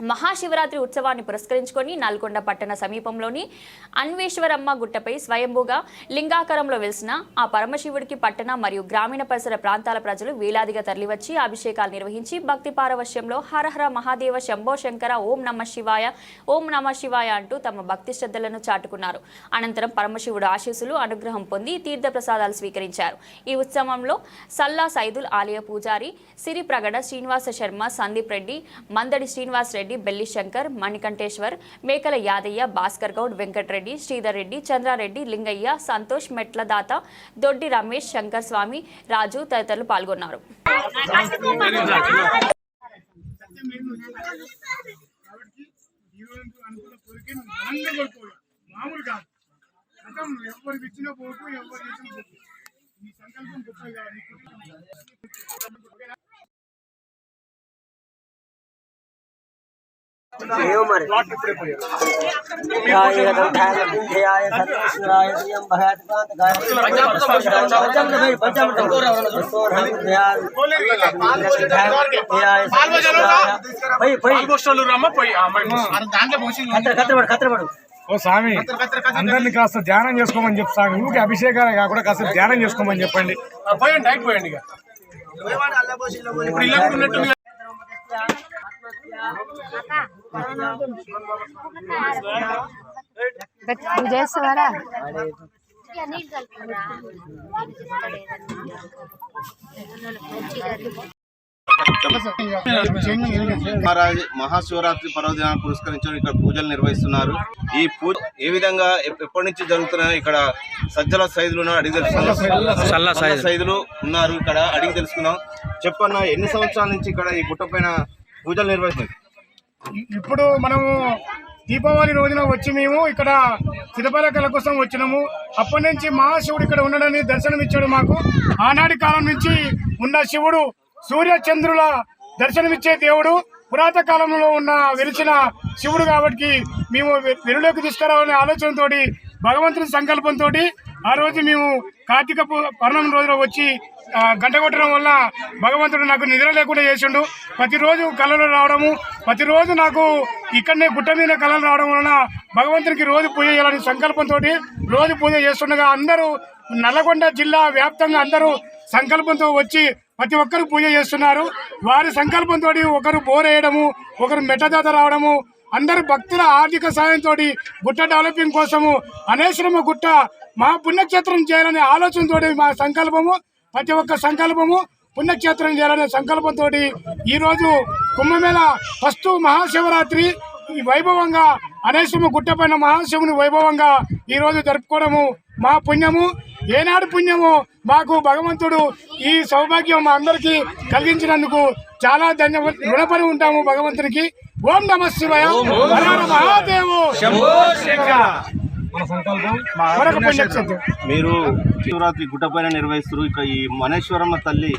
మహాశివరాత్రి ఉత్సవాన్ని పురస్కరించుకొని నల్గొండ పట్టణ సమీపంలోని అన్వేశ్వరమ్మ గుట్టపై స్వయంభూగా లింగాకారంలో వెలిసిన ఆ పరమశివుడికి పట్టణ మరియు గ్రామీణ పరిసర ప్రాంతాల ప్రజలు వేలాదిగా తరలివచ్చి అభిషేకాలు నిర్వహించి భక్తి పారవశ్యంలో హరహర మహాదేవ శంభో శంకర ఓం నమ శివాయ ఓం నమ శివాయ అంటూ తమ భక్తి శ్రద్ధలను చాటుకున్నారు. అనంతరం పరమశివుడు ఆశీస్సులు అనుగ్రహం పొంది తీర్థ ప్రసాదాలు స్వీకరించారు. ఈ ఉత్సవంలో సల్లా సైదుల్ ఆలయ పూజారి సిరి ప్రగడ శ్రీనివాస శర్మ సందీప్ రెడ్డి మందడి శ్రీనివాస్ రెడ్డి బెల్లి శంకర్ మణికంఠేశ్వర్ మేకల యాదయ్య భాస్కర్ గౌడ్ వెంకటరెడ్డి శ్రీధర్ రెడ్డి చంద్రారెడ్డి లింగయ్య సంతోష్ మెట్లదాత దొడ్డి రమేష్ శంకర్ స్వామి రాజు తదితరులు పాల్గొన్నారు. మామూలు కాదు. గతం ఎవరికి ఇచ్చిన పోకు ఎవరికి ఇచ్చిన పోకు నీ సంకల్పం ఓ స్వామి అందరిని కాస్త ధ్యానం చేసుకోమని చెప్పు స్వామి ఊరికి అభిషేకాలు కాకుండా కాస్త ధ్యానం చేసుకోమని చెప్పండి పోయండి నువ్వు చేస్తావారా మహారాజ్ మహాశివరాత్రి పర్వదినాన్ని పురస్కరించుకొని ఇక్కడ పూజలు నిర్వహిస్తున్నారు. ఈ పూజ ఏ విధంగా ఎప్- ఎప్పటి నుంచి జరుగుతున్నాయో ఇక్కడ సజ్జల సైదులు అడిగి తెలుసుకుందాం. సైదులు ఉన్నారు ఇక్కడ అడిగి తెలుసుకుందాం. చెప్పన్న ఎన్ని సంవత్సరాల నుంచి ఇక్కడ ఈ గుట్ట పైన పూజలు నిర్వహిస్తుంది ఇప్పుడు మనము దీపావళి రోజున వచ్చి మేము ఇక్కడ శిల్పలకల కోసం వచ్చినాము. అప్పటి నుంచి మహాశివుడు ఇక్కడ ఉండడని దర్శనం ఇచ్చాడు మాకు. ఆనాటి కాలం నుంచి ఉన్న శివుడు సూర్య చంద్రుల దర్శనమిచ్చే దేవుడు. పురాత కాలంలో ఉన్న వెలిచిన శివుడు కాబట్టి మేము వెలులోకి తీసుకురావాలనే ఆలోచనతోటి భగవంతుని సంకల్పంతో ఆ రోజు మేము కార్తీక పు- పౌర్ణమి రోజున వచ్చి గంట కొట్టడం వల్ల భగవంతుడు నాకు నిద్ర లేకుండా చేసిండు. ప్రతిరోజు కళలు రావడము ప్రతిరోజు నాకు ఇక్కడనే గుట్ట మీద కళలు రావడం వలన భగవంతునికి రోజు పూజ చేయాలని సంకల్పంతో రోజు పూజ చేస్తుండగా అందరూ నల్లగొండ జిల్లా వ్యాప్తంగా అందరూ సంకల్పంతో వచ్చి ప్రతి ఒక్కరు పూజ చేస్తున్నారు. వారి సంకల్పంతో ఒకరు బోరేయడము ఒకరు మెట్టదాత రావడము అందరు భక్తుల ఆర్థిక సాయంతో గుట్ట డెవలపింగ్ కోసము అనేశ్వరమ గుట్ట మా పుణ్యక్షేత్రం చేయాలనే ఆలోచనతో మా సంకల్పము ప్రతి ఒక్క సంకల్పము పుణ్యక్షేత్రం చేయాలనే సంకల్పంతో ఈరోజు కుంభమేళ ఫస్ట్ మహాశివరాత్రి. ఈ వైభవంగా అనేశ్వరమ గుట్ట పైన మహాశివుని వైభవంగా ఈరోజు జరుపుకోవడము మా పుణ్యము. ఏనాడు పుణ్యము మాకు భగవంతుడు ఈ సౌభాగ్యం మా అందరికీ కలిగించినందుకు చాలా ధన్యవాద రుణపడి ఉంటాము భగవంతునికి. ఓం నమ శివాయ. మహాదేవు. మన సంకల్పం మీరు శివరాత్రి గుట్ట పైన నిర్వహిస్తారు ఇక ఈ మనేశ్వరమ్మ తల్లి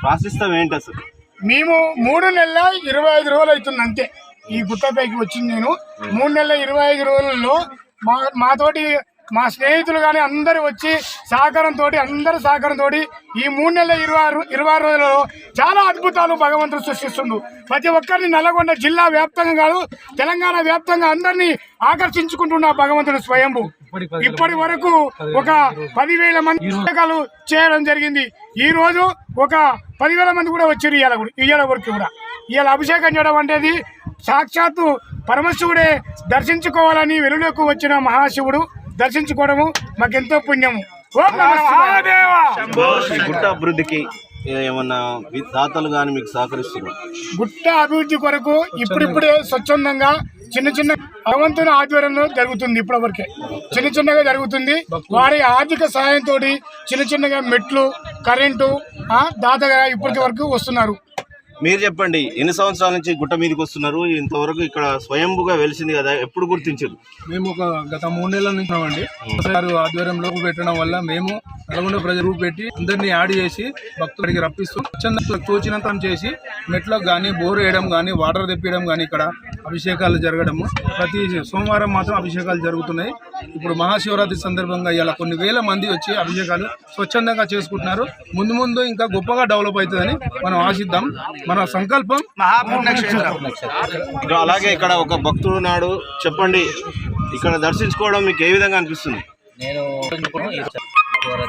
ప్రాశిస్తం ఏంటి అసలు? మేము మూడు నెలల ఇరవై ఐదు రోజులు అవుతుంది అంతే. ఈ గుట్టపైకి వచ్చింది నేను. మూడు నెలల ఇరవై ఐదు రోజుల్లో మా మాతోటి మా స్నేహితులు కానీ అందరూ వచ్చి సహకారంతో అందరి సహకారంతో ఈ మూడు నెలల ఇరవై ఇరవై రోజులలో చాలా అద్భుతాలు భగవంతుడు సృష్టిస్తుండు. ప్రతి ఒక్కరిని నల్లగొండ జిల్లా వ్యాప్తంగా కాదు తెలంగాణ వ్యాప్తంగా అందరినీ ఆకర్షించుకుంటున్న భగవంతుడు స్వయంభూ. ఇప్పటి వరకు ఒక పదివేల మంది అభిషేకాలు చేయడం జరిగింది. ఈ రోజు ఒక పదివేల మంది కూడా వచ్చారు ఇవాళ కూడా ఇవాళ వరకు కూడా. ఇవాళ అభిషేకం చేయడం అనేది సాక్షాత్తు పరమశివుడే దర్శించుకోవాలని వెలుగులోకి వచ్చిన మహాశివుడు దర్శించుకోవడము మాకెంతో పుణ్యము. ఈ గుట్ట అభివృద్ధికి ఏమన్నా దాతలు కానీ మీకు సహకరిస్తున్నారు? గుట్ట అభివృద్ధి కొరకు ఇప్పుడిప్పుడే స్వచ్ఛందంగా చిన్న చిన్న భగవంతుని ఆధ్వర్యంలో జరుగుతుంది ఇప్పటి వరకే చిన్న చిన్నగా జరుగుతుంది. వారి ఆర్థిక సహాయంతో చిన్న చిన్నగా మెట్లు కరెంటు దాతగా ఇప్పటి వరకు వస్తున్నారు. మీరు చెప్పండి ఎన్ని సంవత్సరాల నుంచి గుట్ట మీదకి వస్తున్నారు? ఇంతవరకు ఇక్కడ స్వయంభుగా వెలిసింది కదా ఎప్పుడు గుర్తించారు? మేము ఒక గత మూడు నెలల నుంచి ఉన్నామండి. గారు ఆధ్వర్యంలో పెట్టడం వల్ల మేము నల్గొండ ప్రజలు పెట్టి అందరినీ యాడ్ చేసి భక్తులకి రప్పిస్తూ తోచినంత చేసి మెట్లకు కానీ బోర్ వేయడం కానీ వాటర్ తెప్పించడం కానీ ఇక్కడ అభిషేకాలు జరగడము. ప్రతి సోమవారం మాత్రం అభిషేకాలు జరుగుతున్నాయి. ఇప్పుడు మహాశివరాత్రి సందర్భంగా ఇలా కొన్ని వేల మంది వచ్చి అభిషేకాలు స్వచ్ఛందంగా చేసుకుంటున్నారు. ముందు ముందు ఇంకా గొప్పగా డెవలప్ అవుతుందని మనం ఆశిద్దాం. మన సంకల్పం అలాగే ఇక్కడ ఒక భక్తుడు నాడు చెప్పండి ఇక్కడ దర్శించుకోవడం మీకు ఏ విధంగా అనిపిస్తుంది? నేను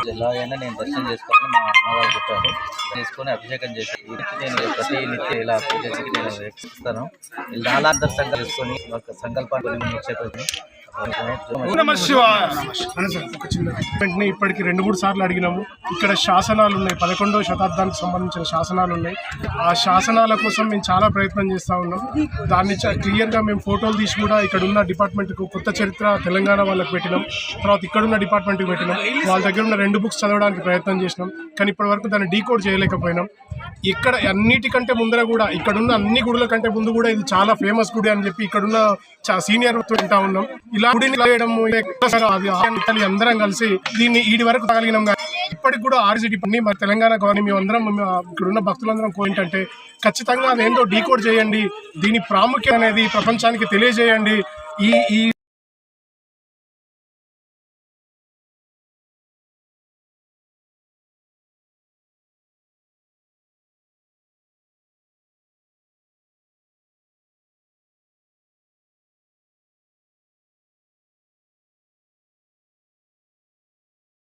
జిల్లా అయినా నేను దర్శనం చేసుకోవాలని మా అమ్మగారు చెప్పారు. చేసుకొని అభిషేకం చేసి నేను ప్రతి నిత్య ఇలా పూజకి నేను ఇస్తాను నాలా దర్శనం చేసుకొని ఒక సంకల్పాన్ని చిన్న వెంటనే ఇప్పటికి రెండు మూడు సార్లు అడిగినాము. ఇక్కడ శాసనాలు ఉన్నాయి పదకొండవ శతాబ్దానికి సంబంధించిన శాసనాలు ఉన్నాయి ఆ శాసనాల కోసం మేము చాలా ప్రయత్నం చేస్తూ ఉన్నాం. దాన్ని చ- క్లియర్గా మేము ఫోటోలు తీసి కూడా ఇక్కడ ఉన్న డిపార్ట్మెంట్కు కొత్త చరిత్ర తెలంగాణ వాళ్ళకి పెట్టినాం. తర్వాత ఇక్కడున్న డిపార్ట్మెంట్కి పెట్టినాం. వాళ్ళ దగ్గర ఉన్న రెండు బుక్స్ చదవడానికి ప్రయత్నం చేసినాం. కానీ ఇప్పటి వరకు దాన్ని డీకోడ్ చేయలేకపోయినాం. ఇక్కడ అన్నిటికంటే ముందర కూడా ఇక్కడున్న అన్ని గుడుల కంటే ముందు కూడా ఇది చాలా ఫేమస్ గుడి అని చెప్పి ఇక్కడున్న చా- సీనియర్ వింటా ఉన్నాం. ఇలా గుడిని చేయడం అది అందరం కలిసి దీన్ని ఈడి వరకు తగలిగినాం కానీ ఇప్పటికి కూడా ఆర్జీడీ పని మరి తెలంగాణ కానీ మేమందరం మేము ఇక్కడున్న భక్తులందరం ఏంటంటే ఖచ్చితంగా అదేంటో డీకోడ్ చేయండి. దీని ప్రాముఖ్యత అనేది ప్రపంచానికి తెలియజేయండి. ఈ ఈ